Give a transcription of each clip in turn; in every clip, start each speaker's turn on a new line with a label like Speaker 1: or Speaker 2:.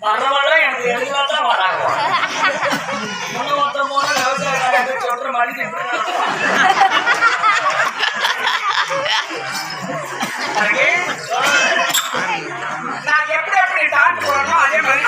Speaker 1: வர்றவெல்லாம் எனக்கு எழுதினா தான் வராங்க போன விவசாயக்காரங்க சொல்ற மாதிரி
Speaker 2: நான் எப்படி எப்படி டான்ஸ் போடணும் அதே மாதிரி.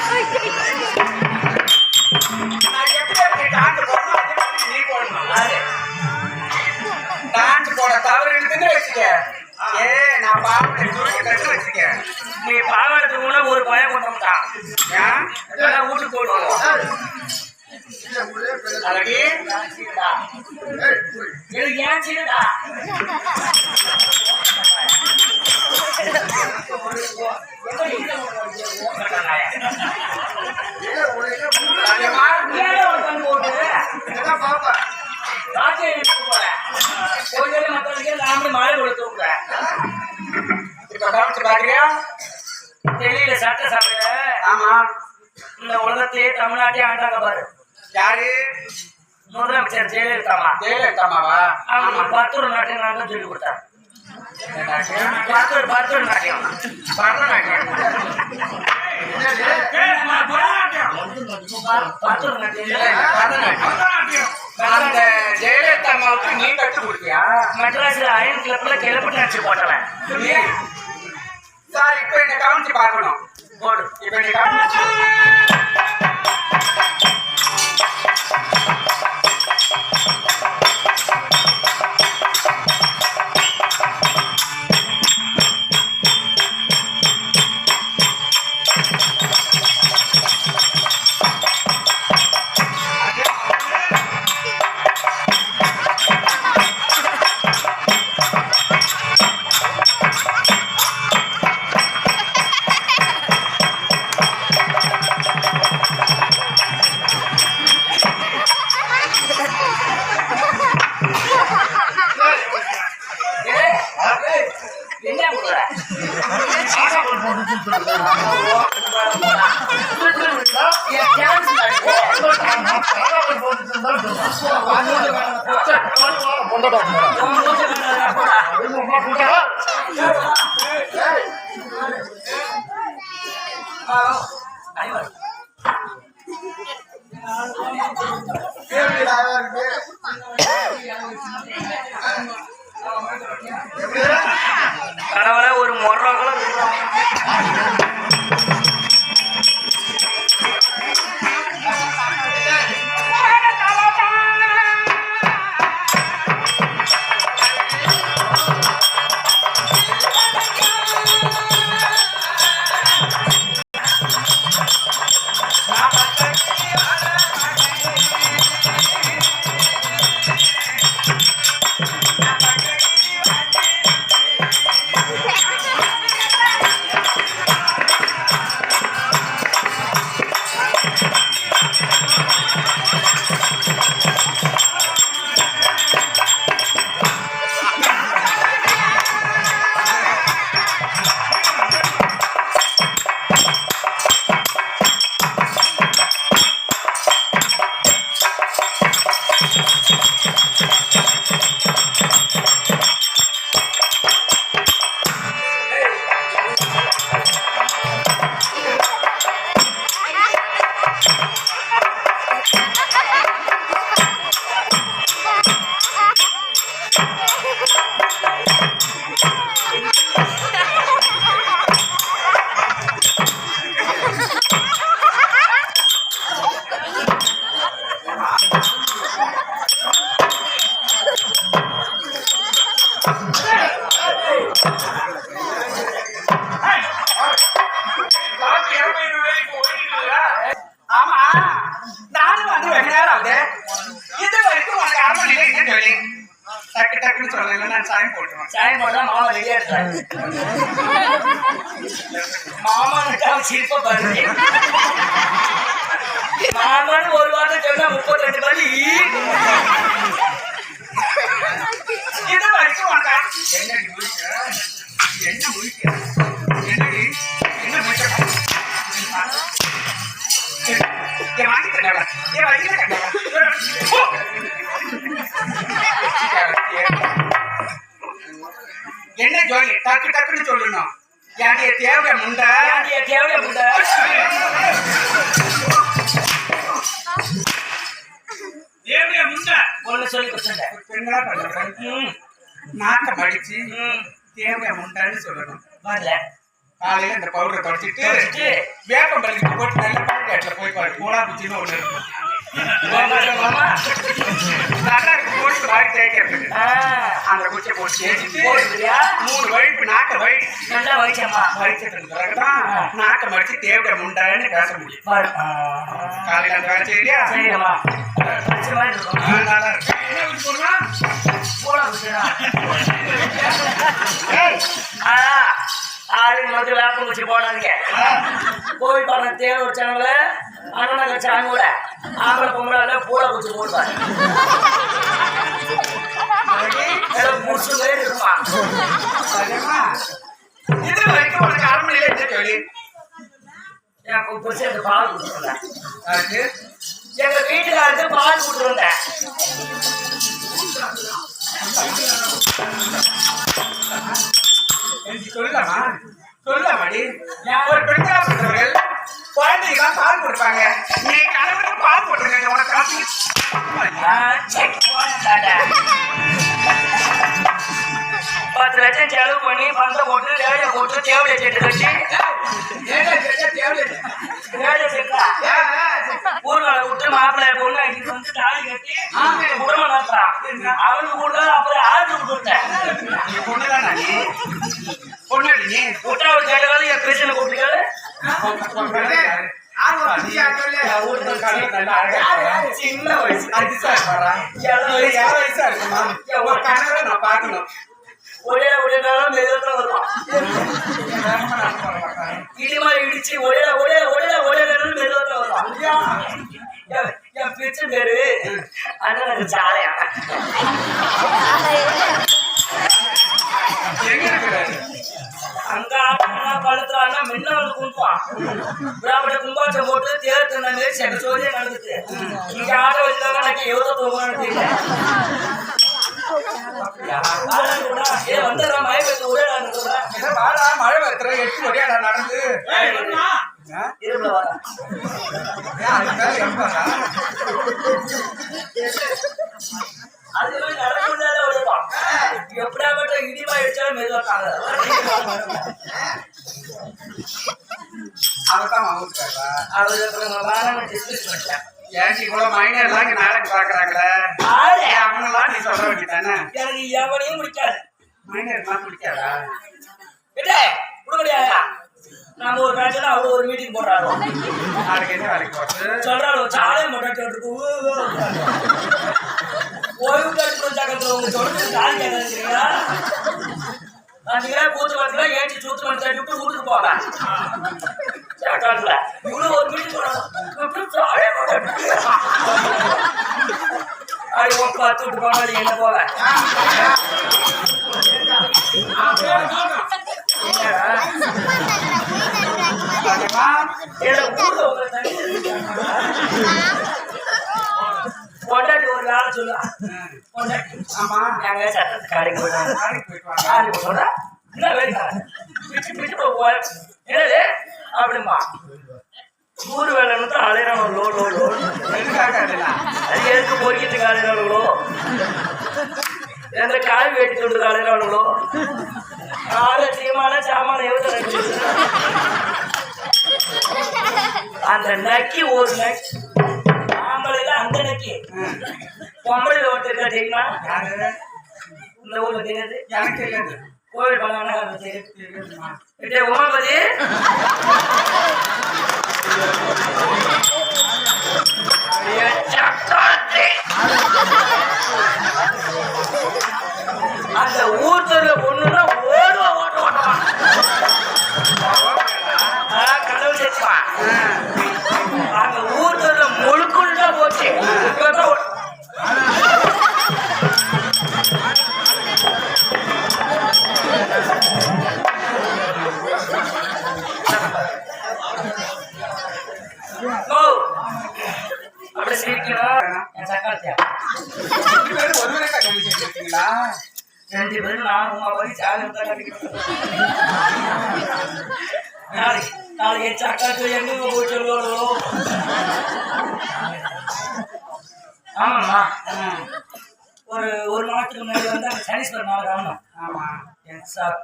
Speaker 1: ಕೋಳಿಯಲ್ಲಿ ಮಾತಾಡಿದ್ರೆ ನಾನು
Speaker 2: ಮಾಡಿ ಕೊಡ್ತೋಗ பாக்குறியா
Speaker 1: தெரியல சட்ட சாப்பிட
Speaker 2: ஆமா.
Speaker 1: இந்த உலகத்திலேயே தமிழ்நாட்டே ஆண்டாங்க பாரு.
Speaker 2: யாரு?
Speaker 1: முதலமைச்சர் ஜெயலலிதாமா
Speaker 2: ஜெயலலிதாமாவா
Speaker 1: அவங்க பத்தூர் நாட்டியம் நாட்டம் சொல்லி கொடுத்தாங்க பத்தூர் பத்தூர் நாட்டியம்
Speaker 2: பரதநாட்டியம்
Speaker 1: பத்தூர் நாட்டியம்
Speaker 2: பரதநாட்டியம் அந்த ஜெயலலிதா அம்மாவுக்கு நீ கட்டு கொடுத்தியா?
Speaker 1: மெட்ராஸ்ல அயன் கிளப்ல கிளப்பு நடிச்சு போட்டவன்.
Speaker 2: சார் இப்ப என்ன கவனிச்சு பார்க்கணும்.
Speaker 1: போடு.
Speaker 2: இப்ப
Speaker 1: என்ன
Speaker 2: கவனிச்சு டக்கு டக்குன்னு சொல்லல நான் சாயம் போட்டுருவேன்
Speaker 1: சாயம் போட்டா மாமா ரெடியா இருக்காரு மாமா சிரிப்ப பாருங்க மாமான்னு ஒரு வார்த்தை சொன்னா முப்பத்தி ரெண்டு மணி
Speaker 2: இது என்னடி முழிக்க? என்ன? என்ன முழிக்க? என் வாங்கி தந்தாளா? என் வாங்கி தந்தாளா? என்ன ஜோலி டக்கு டக்குன்னு சொல்லணும் என்னுடைய தேவை முண்டை.
Speaker 1: ஏன்டியா தேவையா புண்டை?
Speaker 2: தேவையா முண்டை.
Speaker 1: ஒண்ணு சொல்லி கொடுத்துட்டேன்.
Speaker 2: என்னடா பண்ற?
Speaker 1: ம்,
Speaker 2: நாக்க மடிச்சு
Speaker 1: ம்,
Speaker 2: தேவையா முண்டான்னு சொல்லணும்.
Speaker 1: வரல.
Speaker 2: காலையில இந்த பவுடரை தொடச்சிட்டு
Speaker 1: தொடச்சிட்டு,
Speaker 2: வேப்பம் பள்ளிக்கு போட்டு நல்ல பாக்கெட்ல போய் பாரு. கோலா குச்சின்னு ஒண்ணு இருக்கும் அந்த குச்சியை போட்டு? மூணு வழிப்பு நாக்க வழி
Speaker 1: நல்லா வயிற்றம்மா
Speaker 2: வலிச்சதுக்கு பிறகுதான் நாக்க மடிச்சு தேவையா முண்டான்னு பேச முடியும் காலையில
Speaker 1: மாதிரி இருக்கும்
Speaker 2: ஆ, நல்லா இருக்கு
Speaker 1: ஆளுங்க வந்து வேப்பம் குச்சி போடாதீங்க கோவில் பண்ண தேர் வச்சாங்கள அண்ணன் வச்சாங்க கூட ஆம்பளை பொம்பளை பூடா குச்சி போடுவாங்க மாதிரி இருக்குமா?
Speaker 2: இது வரைக்கும் உனக்கு என்ன ஜோலி
Speaker 1: எனக்கு அந்த பால் கொடுத்துருந்தேன் எங்க வீட்டுக்காருக்கு பால் கொடுத்துருந்தேன்.
Speaker 2: சொல்லலாமா சொல்லலாமாடி ஒரு பெண்களா பால் கொடுப்பாங்க. நீ கணவனுக்கு பால் உனக்கு காசு
Speaker 1: பத்து லட்சம் செலவு பண்ணி பந்தம் போட்டு வேலையை போட்டு தேவையை செட்டு கட்டி. விட்டு மாப்பிள்ளை பொண்ணு அடிச்சு வந்து தாலி கட்டி குடும்பம் நடத்துறான். அவனுக்கு கூட அப்புறம் ஆடு கொடுத்தேன்.
Speaker 2: நீ?
Speaker 1: உத்தரவு கேட்டதால என் சின்ன வயசு ஒரே ஒரே நாளும் மெதுவத்தில் வருவான் இடிமா இடிச்சு ஒரே ஒரே ஒரே ஒரே நாளும் வருவான் என் என் பேரு அண்ணனுக்கு சாலையா பழுத்துல அண்ணா முன்ன வந்து கும்புவான் விழாப்பட கும்பாட்சம் போட்டு தேர் தின்ன செக்க சோழியா நடந்துச்சு இங்க ஆட்டோ வச்சுட்டாங்க எனக்கு எவ்வளவு தூங்கணும்னு தெரியல ஏ ஒரே நான் சொல்றேன்
Speaker 2: மழை வருத்துற எட்டு ஒரேடா நடந்து?
Speaker 1: இருப்புல வரேன்
Speaker 2: ஏன் அது
Speaker 1: எப்படியாப்பட்ட இடிமா அடிச்சாலும் மெதுவா தாங்க
Speaker 2: அவதான் அவுத்துறாரா
Speaker 1: அவரு அப்புறம் வாரம் டிஸ்கஸ் பண்ணிட்டேன்.
Speaker 2: ஏன்டி இவ்வளவு மைனர் எல்லாம் இங்க நாளைக்கு பாக்குறாங்களே அவனெல்லாம் நீ வேண்டியதானே
Speaker 1: எனக்கு எவனையும் பிடிக்காது.
Speaker 2: மைனர் எல்லாம் பிடிக்காதா?
Speaker 1: இல்லை விட முடியாதா நம்ம ஒரு மேட்ச்ல அவரு ஒரு மீட்டிங் போடுறாரு.
Speaker 2: நாளைக்கு என்ன வேலைக்கு போறது?
Speaker 1: சொல்றாரு சாலை மட்டும் ஓய்வு கட்டுற ஜாக்கத்துல உங்க சொல்றது காலி கேட்கறீங்களா ஏற்றி சூத்து தட்டி விட்டு வீட்டுக்கு போங்க இவ்வளவு ஒரு மட்டும் அது உன் பத்து விட்டு என்ன போக என்னடா?
Speaker 2: பாத்தியமா?
Speaker 1: ஏடா, ஊர்ல உங்களை தண்ணி பொண்டாட்டி ஒரு வேலை சொல்லுவா பொண்டாட்டி
Speaker 2: ஆமா
Speaker 1: நாங்க சட்டத்து கடைக்கு போயிட்டாங்க
Speaker 2: நாளைக்கு போயிட்டு வாங்க
Speaker 1: சொல்றா என்ன வேலைக்கார பிச்சு பிச்சு போய் என்னது அப்படிமா ஊர் வேலைன்னு தான் லோ லோ லோ அது எதுக்கு எந்த காய் வெட்டிட்டு அலையிறாங்களோ ஆளு தீமான சாமான எவ்வளோ அந்த நக்கி ஒரு நக்கி. பொம்பளை ஒருத்தர் தெரியுமா? இந்த கோவில்
Speaker 2: பண்ணாங்கன்னா
Speaker 1: தெரியாது உமாபதி அந்த ஊர் தெருல ஒண்ணுன்னா ஓடுவா ஓட்ட ஓட்டவான் கடவுள் சேர்த்துவான் அந்த
Speaker 2: Ah.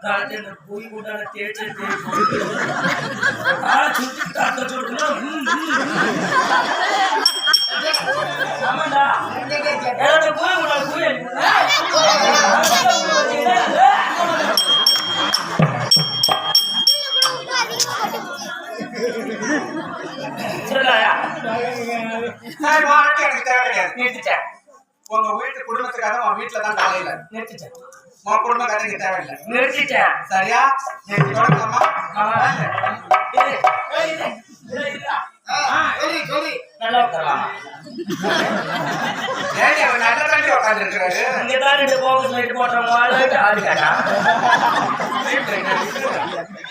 Speaker 1: என் சக்காலத்தை இந்த பூய்
Speaker 2: வீட்டுல தான் காலையில
Speaker 1: நிறுத்திட்டேன்.
Speaker 2: உன் குடும்ப கதை இங்க தேவையில்லை.
Speaker 1: நிறுத்திட்டேன்.
Speaker 2: சரியா?
Speaker 3: சொல்லி சொல்லி.
Speaker 1: நல்லா உட்காரலாமா.
Speaker 2: நல்ல தண்ணி இருக்கிறாரு
Speaker 1: இங்க தான் ரெண்டு லைட்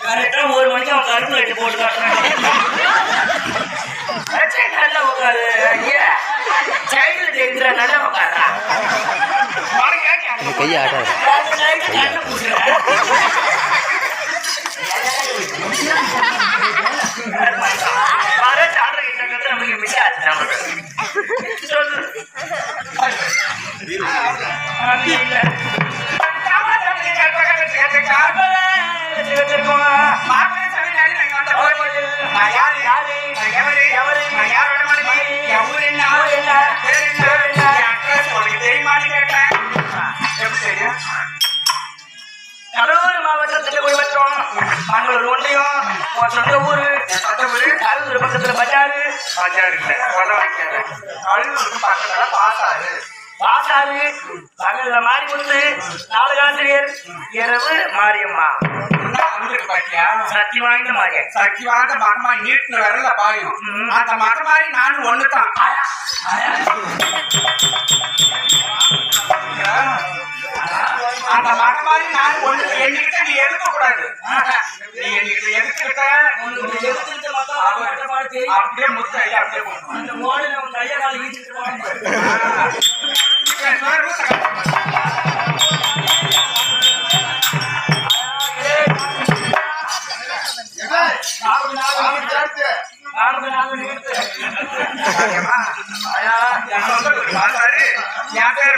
Speaker 1: கரெக்டா ஒரு மணிக்கு அவன் கருப்பு லைட் போட்டு காட்டுறான் உட்காரு. ஐயா சைடுல தெரிஞ்சுற நல்லா உட்காரா?
Speaker 4: கையை ஆட்டாது
Speaker 1: லைட் கடலூர் பக்கத்துல பஜாரு பாசாரு பகல்ல மாறி கொடுத்து நாலு ஆசிரியர் இரவு மாரியம்மா. சக்தி வாய்ந்த மாரியன்
Speaker 2: சக்தி வாய்ந்த மகமாய் நீட்டின விரல்ல பாயும். அந்த மகமாரி நானும் ஒண்ணுதான். அந்த மகமாரி நானும் ஒண்ணு. என்கிட்ட நீ எடுக்க கூடாது நீ என்கிட்ட எடுத்துக்கிட்ட. அப்படியே முத்த அப்படியே
Speaker 1: அந்த மோடில உன் கையை காலை ஈட்டிட்டு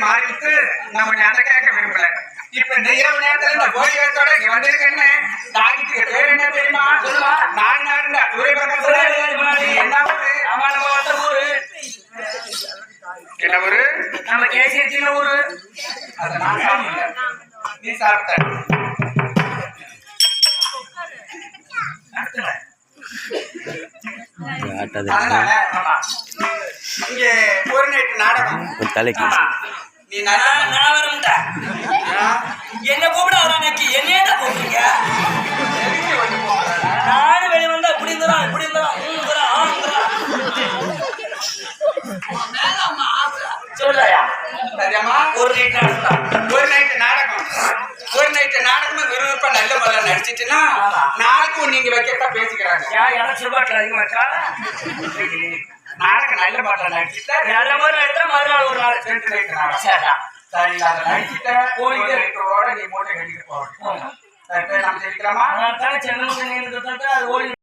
Speaker 2: மாறிட்டு நம்ம அதை கேட்க விரும்பல இப்ப இந்த நேரத்துல இந்த கோயிலத்தோட இங்க வந்திருக்கேன்னு தாங்கிட்டு பேர் என்ன தெரியுமா சொல்லுவா நாலு நாடுல சூரிய என்ன ஊரு
Speaker 1: ஆமா, நம்ம ஊரு.
Speaker 2: என்ன ஊரு
Speaker 1: நம்ம கேசியர் சின்ன ஊரு.
Speaker 2: அதை நான் நீ சாப்பிட்ட இங்க ஒரு நைட்டு நாடகம்.
Speaker 4: தலைக்கு.
Speaker 2: நீ
Speaker 1: நான் நான் வரமாட்டேன். என்ன கூப்பிடாத அன்னைக்கு என்னையேடா
Speaker 2: போகிறேன்
Speaker 1: நானும் வெளிய வந்தா இப்படி இருந்தா இப்படி இருந்தா ஊங்குறா ஆங்குறா சொல்லையா ஒரு நைட் ஆமா.
Speaker 2: நாளைக்கும் நீங்க வைக்கத்தான் பேசிக்கிறாங்க. நாடகம் நல்ல பாட்டில் நடிச்சுட்டா
Speaker 1: நல்ல மாதிரி எடுத்தா மறுநாள் ஒரு நாள்.
Speaker 2: நாடகம்
Speaker 1: சரிடா.
Speaker 2: சரி அதை நடிச்சுட்ட. ஒரு நைட்டோட நீ மூட்டை கட்டிட்டு போகணும். நம்ம
Speaker 1: சென்னை அது ஓடி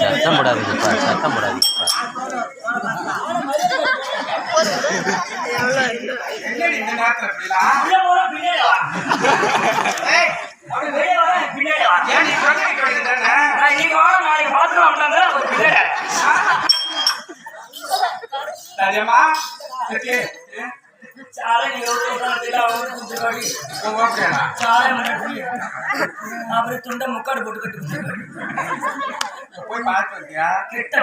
Speaker 4: சத்தம் போடாதீங்கப்பா சத்தம் போடாதீங்கப்பா
Speaker 2: இந்த
Speaker 1: துண்ட முக்காடு போட்டு கட்டு
Speaker 2: போய் பார்த்து வந்தியா?